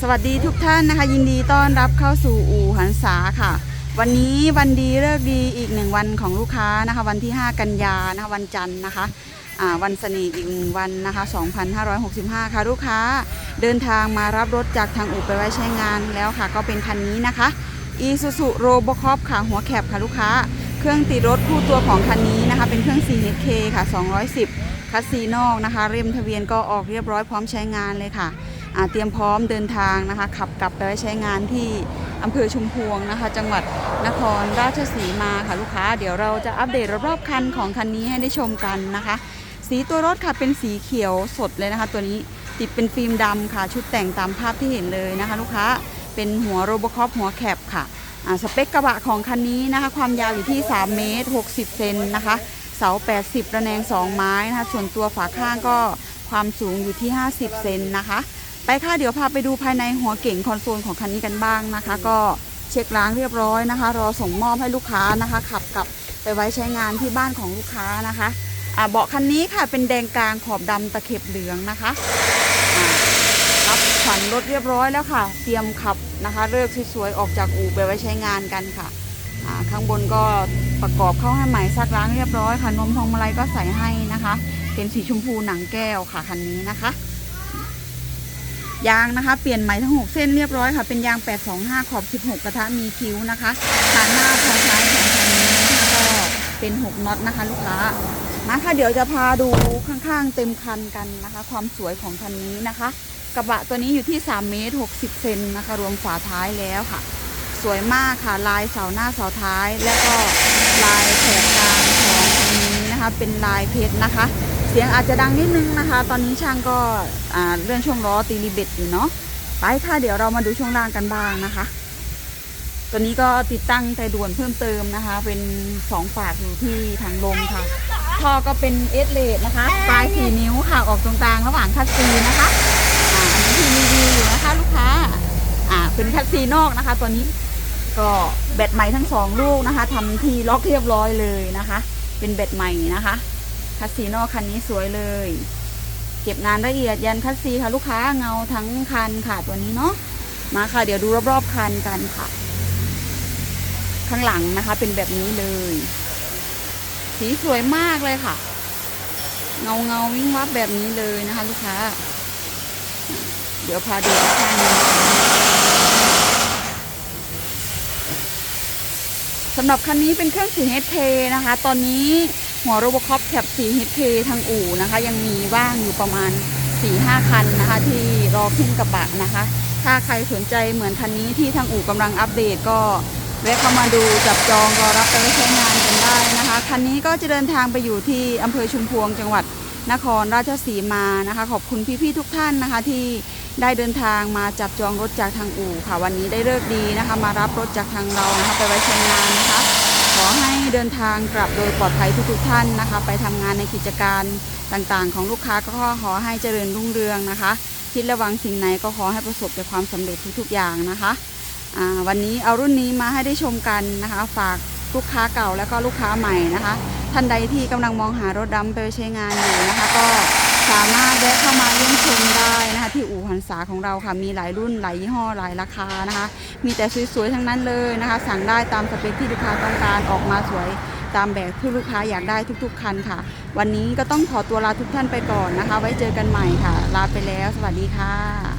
สวัสดีทุกท่านนะคะ ยินดีต้อนรับเข้าสู่อู่หันษาค่ะ วันนี้วันดีเลิกดีอีกหนึ่งวันของลูกค้านะคะ วันที่ 5 กันยานะคะวันจันทร์นะคะวันเสน่ห์อีกหนึ่งวันนะคะ 2565 ค่ะลูกค้าเดินทางมารับรถจากทางอู่ไปไว้ใช้งานแล้วค่ะ ก็เป็นคันนี้นะคะ Isuzu Robocop ค่ะหัวแคบค่ะลูกค้า เครื่องติดรถคู่ตัวของคันนี้นะคะ เป็นเครื่อง 4HK ค่ะ 210คัสซีนอกนะคะ เรียมทะเบียนก็ออกเรียบร้อยพร้อมใช้งานเลยค่ะ เตรียมพร้อมเดินทางนะคะ ขับกลับไปใช้งานที่อำเภอชุมพวงนะคะ จังหวัดนครราชสีมาค่ะลูกค้า เดี๋ยวเราจะอัปเดตรอบคันของคันนี้ให้ได้ชมกันนะคะ สีตัวรถค่ะเป็นสีเขียวสดเลยนะคะ ตัวนี้ติดเป็นฟิล์มดำค่ะ ชุดแต่งตามภาพที่เห็นเลยนะคะ ลูกค้าเป็นหัวโรบอคอปหัวแคบค่ะสเปคกระบะของคันนี้นะคะ ความยาวอยู่ที่ 3 เมตร 60 เซนนะคะ เสา 80 ระแนง 2 ไม้นะคะ ส่วนตัวฝาข้างก็ความสูงอยู่ที่ 50 เซนนะคะ ไปค่ะเดี๋ยวพาไปดูภายในหัวเก่งคอนโซลของคันนี้กันบ้างนะคะ ก็เช็คล้างเรียบร้อยนะคะ รอส่งมอบให้ลูกค้านะคะ ขับกลับไปไว้ใช้งานที่บ้านของลูกค้านะคะอ่าเบาะคันนี้ค่ะเป็นแดงกลางขอบดำตะเข็บเหลืองนะคะอ่ารับขวัญรถเรียบร้อยแล้วค่ะ เตรียมขับนะคะเลิกสวยๆออกจากอู่ไปไว้ใช้งานกันค่ะอ่าข้างบนก็ประกอบเข้าให้ใหม่ซักล้างเรียบร้อยค่ะนมพวงมาลัยก็ใส่ให้นะคะ เป็นสีชมพูหนังแก้วค่ะคันนี้นะคะ ยางนะคะ เปลี่ยนใหม่ทั้ง 6 เส้นเรียบร้อยค่ะ เป็นยาง 825 ขอบ 16 กระทะมีคิ้วนะคะฐานหน้าพอท้ายของคันนี้นะคะก็เป็น 6น็อตนะคะ ลูกค้ามาค่ะเดี๋ยวจะพาดูข้างๆเต็มคันกันนะคะ ความสวยของคันนี้นะคะ กระบะตัวนี้อยู่ที่ 3 เมตร 60 เซนนะคะ รวมฝาท้ายแล้วค่ะ สวยมากค่ะ ลายเสาหน้าเสาท้าย แล้วก็ลายแถบกลางของตรงนี้นะคะ เป็นลายเพชรนะคะ สียงอาจจะดังนิดนึงนะคะ ตอนนี้ช่างก็เรื่องช่วงล้อตีรีเบ็ดอยู่เนาะไปค่ะเดี๋ยวเรามาดูช่วงล่างกันบ้างนะคะ ตัวนี้ก็ติดตั้งแต่ด่วนเพิ่มเติมนะคะ เป็นสองฝากอยู่ที่ทางลมค่ะท่อก็เป็นเอสเลดนะคะปลายสี่นิ้วค่ะออกตรงกลางระหว่างคัสซีนะคะอันนี้ที่รีวิวอยู่นะคะ ลูกค้าอ่าเป็นคัสซีนอกนะคะ ตัวนี้ก็แบตใหม่ทั้งสองลูกนะคะทำที่ล็อกเรียบร้อยเลยนะคะ เป็นแบตใหม่นะคะ คัสซีนอกคันนี้สวยเลย เก็บงานละเอียดยันคัสซีค่ะลูกค้าเงาทั้งคันค่ะตัวนี้เนาะมาค่ะ เดี๋ยวดูรอบๆคันกันค่ะ ข้างหลังนะคะ เป็นแบบนี้เลย สีสวยมากเลยค่ะ เงาเงาวิ่งวับแบบนี้เลยนะคะ ลูกค้า เดี๋ยวพาดูข้างนี้สำหรับคันนี้เป็นเครื่อง 4HK นะคะ ตอนนี้ หัวโรบคอปแคป 4HK ทางอู่นะคะ ยังมีว่างอยู่ประมาณ 4-5 คันนะคะ ที่รอขึ้นกระบะนะคะ ถ้าใครสนใจเหมือนคันนี้ที่ทางอู่กำลังอัปเดตก็แวะเข้ามาดูจับจองรอรับไปไว้ใช้งานกันได้นะคะ คันนี้ก็จะเดินทางไปอยู่ที่อำเภอชุมพวงจังหวัดนครราชสีมานะคะ ขอบคุณพี่ๆทุกท่านนะคะ ที่ได้เดินทางมาจับจองรถจากทางอู่ค่ะ วันนี้ได้เลิกดีนะคะ มารับรถจากทางเรานะคะไปไว้ใช้งานนะคะ ขอให้เดินทางกลับโดยปลอดภัยทุกๆท่านนะคะ ไปทำงานในกิจการต่างๆ ของลูกค้าก็ขอให้เจริญรุ่งเรืองนะคะ คิดระวังสิ่งไหนก็ขอให้ประสบแต่ความสำเร็จทุกๆอย่างนะคะวันนี้เอารุ่นนี้มาให้ได้ชมกันนะคะ ฝากลูกค้าเก่าแล้วก็ลูกค้าใหม่นะคะ ท่านใดที่กำลังมองหารถดำไปใช้งานอยู่นะคะ ก็ สามารถแวะเข้ามาเยี่ยมชมได้นะคะ ที่อู่หันษาของเราค่ะมีหลายรุ่นหลายยี่ห้อหลายราคานะคะ มีแต่สวยๆทั้งนั้นเลยนะคะ สั่งได้ตามสเปคที่ลูกค้าต้องการออกมาสวยตามแบบที่ลูกค้าอยากได้ทุกๆคันค่ะ วันนี้ก็ต้องขอตัวลาทุกท่านไปก่อนนะคะ ไว้เจอกันใหม่ค่ะ ลาไปแล้ว สวัสดีค่ะ